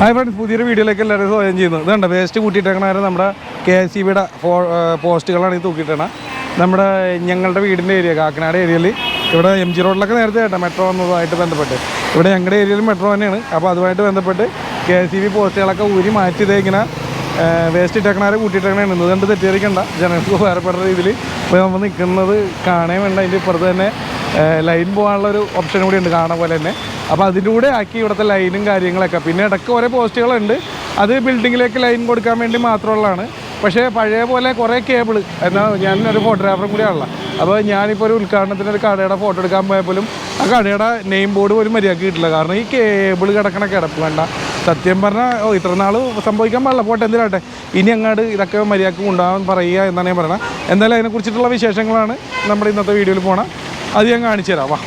Hi friends പുതിയൊരു വീഡിയോയിലേക്ക് എല്ലാവരും സ്വാഗതം ചെയ്യുന്നു. ഇതുണ്ട് വേസ്റ്റ് കൂട്ടിയിട്ടേക്കണ നമ്മുടെ കെ എസ് സി ബിയുടെ പോസ്റ്റുകളാണ് ഈ തൂക്കിയിട്ടണ നമ്മുടെ ഞങ്ങളുടെ വീടിന്റെ ഏരിയ കാക്കനാട് ഏരിയയിൽ ഇവിടെ എം ജി റോഡിലൊക്കെ നേരത്തെ കേട്ടോ മെട്രോ വന്നതുമായിട്ട് ബന്ധപ്പെട്ട്. ഇവിടെ ഞങ്ങളുടെ ഏരിയയിൽ മെട്രോ തന്നെയാണ്. അപ്പോൾ അതുമായിട്ട് ബന്ധപ്പെട്ട് കെ എസ് സി ബി പോസ്റ്റുകളൊക്കെ ഊരി മാറ്റി തേക്കണ വേസ്റ്റ് ഇട്ടേക്കണാരെ കൂട്ടിയിട്ടേക്കണാണ്. ഇന്ന് കണ്ട് തെറ്റിദ്ധരിക്കണ്ട. ജനങ്ങൾക്ക് ഉപകാരപ്പെടുന്ന രീതിയിൽ ഇപ്പോൾ നമ്മൾ നിൽക്കുന്നത് കാണാൻ വേണ്ട. അതിന്റെ ഇപ്പുറത്ത് തന്നെ ലൈൻ പോകാനുള്ള ഒരു ഓപ്ഷൻ കൂടി ഉണ്ട് കാണാൻ പോലെ തന്നെ. അപ്പോൾ അതിലൂടെ ആക്കി ഇവിടുത്തെ ലൈനും കാര്യങ്ങളൊക്കെ. പിന്നെ ഇടയ്ക്ക് ഓരോ പോസ്റ്റുകളുണ്ട്. അത് ബിൽഡിങ്ങിലേക്ക് ലൈൻ കൊടുക്കാൻ വേണ്ടി മാത്രമുള്ളതാണ്. പക്ഷേ പഴയ പോലെ കുറേ കേബിൾ എന്നാൽ ഞാൻ ഒരു ഫോട്ടോഗ്രാഫറും കൂടിയാണല്ലോ. അപ്പോൾ ഞാനിപ്പോൾ ഒരു ഉദ്ഘാടനത്തിന് ഒരു കടയുടെ ഫോട്ടോ എടുക്കാൻ പോയപ്പോലും ആ കടയുടെ നെയിം ബോർഡ് പോലും മര്യാദയ്ക്ക് കിട്ടില്ല. കാരണം ഈ കേബിൾ കിടക്കണ കിടപ്പ് വേണ്ട. സത്യം പറഞ്ഞാൽ ഓ ഇത്ര നാൾ സംഭവിക്കാൻ പാടില്ല. പോട്ടെ എന്തിനാട്ടെ? ഇനി അങ്ങോട്ട് ഇതൊക്കെ മര്യാദയ്ക്ക് ഉണ്ടാകാൻ പറയുക എന്നാണ് ഞാൻ പറയുന്നത്. എന്തായാലും അതിനെക്കുറിച്ചിട്ടുള്ള വിശേഷങ്ങളാണ് നമ്മുടെ ഇന്നത്തെ വീഡിയോയിൽ പോകണം അത് ഞാൻ കാണിച്ചു തരാം. വാ.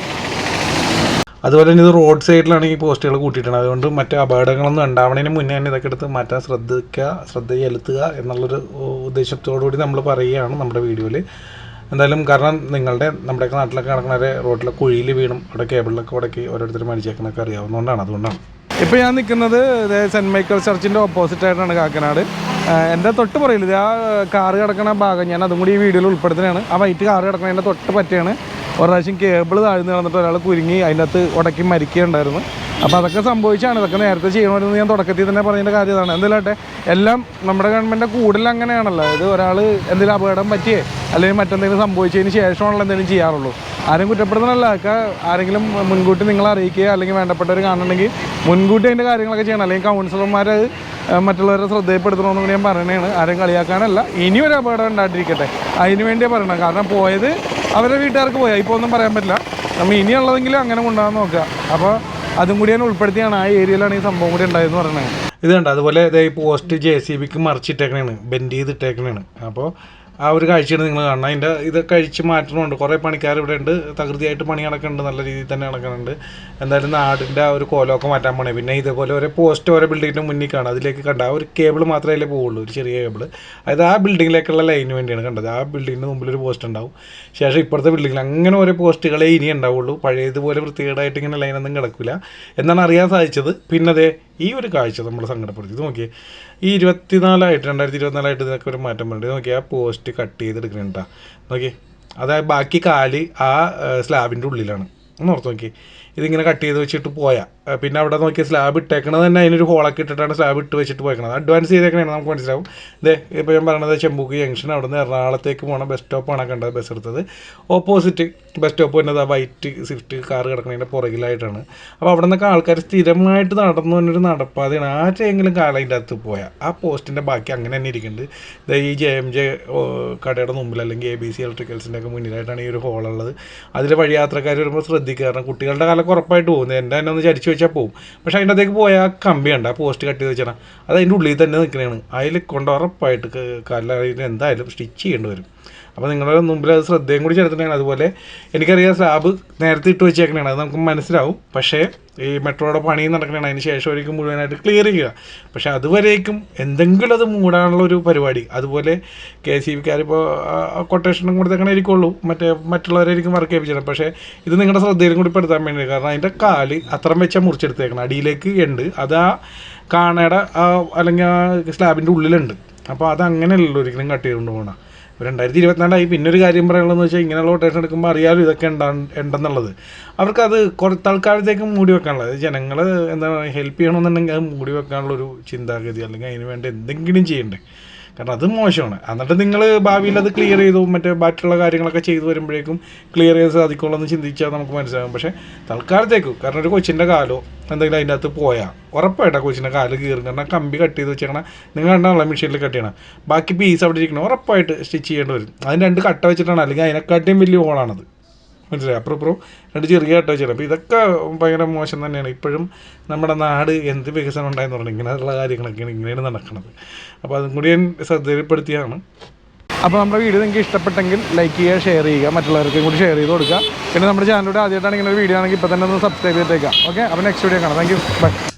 അതുപോലെ തന്നെ ഇത് റോഡ് സൈഡിലാണെങ്കിൽ പോസ്റ്റുകൾ കൂട്ടിയിട്ടുണ്ട്. അതുകൊണ്ട് മറ്റു അപകടങ്ങളൊന്നും ഉണ്ടാവണതിന് മുന്നേ തന്നെ ഇതൊക്കെ എടുത്ത് മാറ്റാൻ ശ്രദ്ധിക്കുക ശ്രദ്ധ ചെലുത്തുക എന്നുള്ളൊരു ഉദ്ദേശത്തോടു കൂടി നമ്മൾ പറയുകയാണ് നമ്മുടെ വീഡിയോയിൽ എന്തായാലും കാരണം നിങ്ങളുടെ നമ്മുടെയൊക്കെ നാട്ടിലൊക്കെ നടക്കുന്നവരെ റോഡിലെ കുഴിയിൽ വീണും അവിടെ കേബിളിലൊക്കെ ഉടക്കി ഓരോരുത്തർ മരിച്ചേക്കണമൊക്കെ അറിയാവുന്നതുകൊണ്ടാണ് അതുകൊണ്ടാണ്. ഇപ്പോൾ ഞാൻ നിൽക്കുന്നത് സെന്റ് മൈക്കിൾ ചർച്ചിന്റെ ഓപ്പോസിറ്റ് ആയിട്ടാണ് കാക്കനാട്. എന്റെ തൊട്ട് പറയില്ല ഇത് ആ കാറ് കിടക്കണ ഭാഗം ഞാൻ അതും കൂടി ഈ വീഡിയോയിൽ ഉൾപ്പെടുത്തുന്നതാണ്. ആ വൈറ്റ് കാറ് കിടക്കണതിന്റെ തൊട്ട് പറ്റിയാണ്. ഒരു പ്രാവശ്യം കേബിൾ താഴ്ന്നു കിടന്നിട്ട് ഒരാൾ കുരുങ്ങി അതിനകത്ത് ഉടക്കി മരിക്കുകയുണ്ടായിരുന്നു. അപ്പോൾ അതൊക്കെ സംഭവിച്ചാണ്. ഇതൊക്കെ നേരത്തെ ചെയ്യണമെന്ന് ഞാൻ തുടക്കത്തിൽ തന്നെ പറഞ്ഞതിന്റെ കാര്യം ഇതാണ്. എന്തായാലും എല്ലാം നമ്മുടെ ഗവൺമെന്റിന്റെ കൂടുതൽ അങ്ങനെയാണല്ലോ. ഇത് ഒരാൾ എന്തെങ്കിലും അപകടം പറ്റിയേ അല്ലെങ്കിൽ മറ്റെന്തെങ്കിലും സംഭവിച്ചതിന് ശേഷമാണല്ലോ എന്തെങ്കിലും ചെയ്യാറുള്ളൂ. ആരും കുറ്റപ്പെടുത്തണമല്ല ഒക്കെ ആരെങ്കിലും മുൻകൂട്ടി നിങ്ങളെ അറിയിക്കുക അല്ലെങ്കിൽ വേണ്ടപ്പെട്ടവർ കാണണമെങ്കിൽ മുൻകൂട്ടി അതിന്റെ കാര്യങ്ങളൊക്കെ ചെയ്യണം. അല്ലെങ്കിൽ കൗൺസിലർമാർ മറ്റുള്ളവരെ ശ്രദ്ധയപ്പെടുത്തണമെന്ന് കൂടി ഞാൻ പറയണതാണ് ആരും കളിയാക്കാനല്ല. ഇനിയൊരു അപകടം ഉണ്ടായിട്ടിരിക്കട്ടെ അതിന് വേണ്ടിയാണ് പറയണം കാരണം പോയത് അവരുടെ വീട്ടുകാർക്ക് പോയാൽ ഇപ്പോൾ ഒന്നും പറയാൻ പറ്റില്ല. നമ്മൾ ഇനിയുള്ളതെങ്കിലും അങ്ങനെ കൊണ്ടുപോകാൻ നോക്കുക. അപ്പോൾ അതും കൂടി ഞാൻ ഉൾപ്പെടുത്തിയാണ്. ആ ഏരിയയിലാണ് ഈ സംഭവം കൂടി ഉണ്ടായതെന്ന് പറയുന്നത്. ഇത് കണ്ട? അതുപോലെ ഈ പോസ്റ്റ് ജെ സി ബിക്ക് മറിച്ചിട്ടേക്കണേണ്. ബെൻഡ് ചെയ്തിട്ടേക്കണേണ്. അപ്പോൾ ആ ഒരു കാഴ്ചയാണ് നിങ്ങൾ കാണുന്നത്. അതിന്റെ ഇത് കഴിച്ച് മാറ്റണമുണ്ട് കുറേ പണിക്കാർ ഇവിടെ ഉണ്ട്. തകൃതിയായിട്ട് പണി നടക്കുന്നുണ്ട്. നല്ല രീതിയിൽ തന്നെ നടക്കുന്നുണ്ട്. എന്തായാലും നാടിന്റെ ആ ഒരു കോലമൊക്കെ മാറ്റാൻ പോണേ. പിന്നെ ഇതേപോലെ ഒരു പോസ്റ്റ് ഓരോ ബിൽഡിങ്ങിന്റെ മുന്നിൽ കാണാം. അതിലേക്ക് കണ്ട ആ ഒരു കേബിൾ മാത്രമേ അതിലേ പോവുള്ളൂ. ഒരു ചെറിയ കേബിൾ അതായത് ആ ബിൽഡിങ്ങിലേക്കുള്ള ലൈന് വേണ്ടിയാണ് കണ്ടത്. ആ ബിൽഡിങ്ങിന്റെ മുമ്പിൽ ഒരു പോസ്റ്റ് ഉണ്ടാവും. ശേഷം ഇപ്പോഴത്തെ ബിൽഡിങ്ങിൽ അങ്ങനെ ഓരോ പോസ്റ്റുകളെ ഇനി ഉണ്ടാവുള്ളൂ. പഴയതുപോലെ വൃത്തികേടായിട്ട് ഇങ്ങനെ ലൈനൊന്നും കിടക്കില്ല എന്നാണ് അറിയാൻ സാധിച്ചത്. പിന്നെ അതേ ഈ ഒരു കാഴ്ച നമ്മൾ സങ്കടപ്പെടുത്തി. ഇത് നോക്കിയേ ഈ ഇരുപത്തിനാലായിട്ട് രണ്ടായിരത്തി ഇരുപത്തിനാലായിട്ട് ഇതിനൊക്കെ ഒരു മാറ്റം വരുന്നുണ്ട് നോക്കിയാൽ നോക്കിയേ ആ പോസ്റ്റ് കട്ട് ചെയ്തെടുക്കണേട്ടാ നോക്കിയേ അതായത് ബാക്കി കാൽ ആ സ്ലാബിന്റെ ഉള്ളിലാണ്. ഒന്ന് ഓർത്ത് നോക്കി ഇതിങ്ങനെ കട്ട് ചെയ്ത് വെച്ചിട്ട് പോയാൽ പിന്നെ അവിടെ നോക്കിയ സ്ലാബ് ഇട്ടേക്കണത് തന്നെ അതിനൊരു ഹോളൊക്കെ ഇട്ടിട്ടാണ് സ്ലാബ് ഇട്ട് വെച്ചിട്ട് പോയേക്കണത്. അഡ്വാൻസ് ചെയ്തേക്കണേ നമുക്ക് മനസ്സിലാവും. ഇതേ ഇപ്പോൾ ഞാൻ പറഞ്ഞത് ചെമ്പൂക്ക് ജംഗ്ഷൻ അവിടെ നിന്ന് എറണാകുളത്തേക്ക് പോകണം ബസ് സ്റ്റോപ്പാണ് കണ്ടത് ബസ് എടുത്തത്. ഓപ്പോസിറ്റ് ബസ് സ്റ്റോപ്പ് വരുന്നത് ആ വൈറ്റ് സ്വിഫ്റ്റ് കാർ കിടക്കുന്നതിന്റെ പുറകിലായിട്ടാണ്. അപ്പോൾ അവിടെ നിന്നൊക്കെ ആൾക്കാർ സ്ഥിരമായിട്ട് നടന്നു വന്നൊരു നടപ്പാതെയാണ്. ആ കാലം കാലതിന്റെ അകത്ത് പോയാൽ ആ പോസ്റ്റിന്റെ ബാക്കി അങ്ങനെ തന്നെ ഇരിക്കുന്നുണ്ട് ഈ ജെ എം ജെ കടയുടെ മുമ്പിൽ അല്ലെങ്കിൽ എ ബി സി ഇലക്ട്രിക്കൽസിന്റെ ഒക്കെ മുന്നിലായിട്ടാണ് ഈ ഒരു ഹോളുള്ളത് അതിൽ വഴിയാത്രക്കാർ വരുമ്പോൾ ശ്രദ്ധിക്കുക കാരണം കുട്ടികളുടെ കാലം ഉറപ്പായിട്ട് പോകുന്നത് എന്റെ തന്നെ ഒന്ന് ചരിച്ചു വെച്ചാൽ പോകും പക്ഷേ അതിന്റെ അകത്തേക്ക് പോയാൽ ആ കമ്പിയുണ്ട് ആ പോസ്റ്റ് കട്ട് ചെയ്ത് വെച്ചാൽ അത് അതിന്റെ ഉള്ളിൽ തന്നെ നിൽക്കുന്നതാണ് അതിൽ കൊണ്ട് ഉറപ്പായിട്ട് കാലിൽ എന്തായാലും സ്റ്റിച്ച് ചെയ്യേണ്ടി വരും. അപ്പോൾ നിങ്ങളുടെ മുമ്പിൽ അത് ശ്രദ്ധയും കൂടി ചെലുത്തണേ അതുപോലെ എനിക്കറിയാം സ്ലാബ് നേരത്തെ ഇട്ട് വെച്ചേക്കണേ അത് നമുക്ക് മനസ്സിലാവും. പക്ഷേ ഈ മെട്രോയുടെ പണി നടക്കണേണ്. അതിന് ശേഷം ആയിരിക്കും മുഴുവനായിട്ട് ക്ലിയർ ചെയ്യുക. പക്ഷെ അതുവരേക്കും എന്തെങ്കിലും അത് മൂടാനുള്ള ഒരു പരിപാടി. അതുപോലെ കെ സി ബിക്കാരിപ്പോൾ കൊട്ടേഷനും കൊടുത്തേക്കണേ ഇരിക്കുള്ളൂ മറ്റേ മറ്റുള്ളവരായിരിക്കും വർക്ക് ചെയ്യിപ്പിച്ചത് പക്ഷേ ഇത് നിങ്ങളുടെ ശ്രദ്ധയിലും കൂടി പെടുത്താൻ വേണ്ടി കാരണം അതിന്റെ കാൽ അത്ര വെച്ചാൽ മുറിച്ചെടുത്തേക്കണം. അടിയിലേക്ക് ഉണ്ട് അത് ആ കാണയുടെ അല്ലെങ്കിൽ ആ സ്ലാബിന്റെ ഉള്ളിലുണ്ട്. അപ്പോൾ അത് അങ്ങനെയല്ലല്ലോ ഒരിക്കലും കട്ട് ചെയ്തുകൊണ്ട് പോകണം രണ്ടായിരത്തി ഇരുപത്തിനാലായി പിന്നെ ഒരു കാര്യം പറയാനുള്ളതെന്ന് വെച്ചാൽ ഇങ്ങനെയുള്ള റൊട്ടേഷൻ എടുക്കുമ്പോൾ അറിയാലോ ഇതൊക്കെ ഉണ്ടാ ഉണ്ടെന്നുള്ളത് അവർക്കത് കുറെ തൽക്കാലത്തേക്ക് മൂടി വെക്കാനുള്ളത്. ജനങ്ങൾ എന്താ ഹെൽപ്പ് ചെയ്യണമെന്നുണ്ടെങ്കിൽ അത് മൂടി വെക്കാനുള്ളൊരു ചിന്താഗതി അല്ലെങ്കിൽ അതിന് വേണ്ടി എന്തെങ്കിലും ചെയ്യണ്ടേ. കാരണം അത് മോശമാണ്. എന്നിട്ട് നിങ്ങൾ ഭാവിയിൽ അത് ക്ലിയർ ചെയ്തു മറ്റേ ബാക്കിയുള്ള കാര്യങ്ങളൊക്കെ ചെയ്തു വരുമ്പോഴേക്കും ക്ലിയർ ചെയ്ത് സാധിക്കുള്ളൂ എന്ന് ചിന്തിച്ചാൽ നമുക്ക് മനസ്സിലാകും പക്ഷേ തൽക്കാലത്തേക്കും കാരണം ഒരു കൊച്ചിന്റെ കാലോ എന്തെങ്കിലും അതിന്റെ അകത്ത് പോയാൽ ഉറപ്പായിട്ടാണ് കൊച്ചിന്റെ കാൽ കീറും കാരണം കമ്പി കട്ട് ചെയ്ത് വെച്ചേക്കണം നിങ്ങൾ കണ്ടാണല്ലോ മെഷീനിൽ കട്ട് ചെയ്യണം ബാക്കി പീസ് അവിടെ ഇരിക്കണം ഉറപ്പായിട്ട് സ്റ്റിച്ച് ചെയ്യേണ്ടി വരും. അതിന് രണ്ട് കട്ട വെച്ചിട്ടാണ് അല്ലെങ്കിൽ അതിനെക്കാട്ടിയും വലിയ ഹോളാണത് മനസ്സിലായി? അപ്പുറം ഇപ്പുറം രണ്ട് ചെറിയ ചെയ്യണം അപ്പോൾ ഇതൊക്കെ ഭയങ്കര മോശം തന്നെയാണ്. ഇപ്പോഴും നമ്മുടെ നാട് എന്ത് വികസനം ഉണ്ടായെന്ന് പറഞ്ഞാൽ ഇങ്ങനെയുള്ള കാര്യങ്ങളൊക്കെയാണ് ഇങ്ങനെയാണ് നടക്കുന്നത്. അപ്പോൾ അതും കൂടി ഞാൻ ശ്രദ്ധയിൽപ്പെടുത്തിയാണ്. അപ്പോൾ നമ്മുടെ വീഡിയോ നിങ്ങൾക്ക് ഇഷ്ടപ്പെട്ടെങ്കിൽ ലൈക്ക് ചെയ്യുക ഷെയർ ചെയ്യുക മറ്റുള്ളവർക്കും കൂടി ഷെയർ ചെയ്ത് കൊടുക്കുക. പിന്നെ നമ്മുടെ ചാനലിലൂടെ ആദ്യമായിട്ടാണ് ഇങ്ങനെ ഒരു വീഡിയോ ആണെങ്കിൽ ഇപ്പോൾ തന്നെ ഒന്ന് സബ്സ്ക്രൈബ് ചെയ്തേക്കാം ഓക്കെ അപ്പോൾ നെക്സ്റ്റ് വീഡിയോ കാണാം. Thank you bye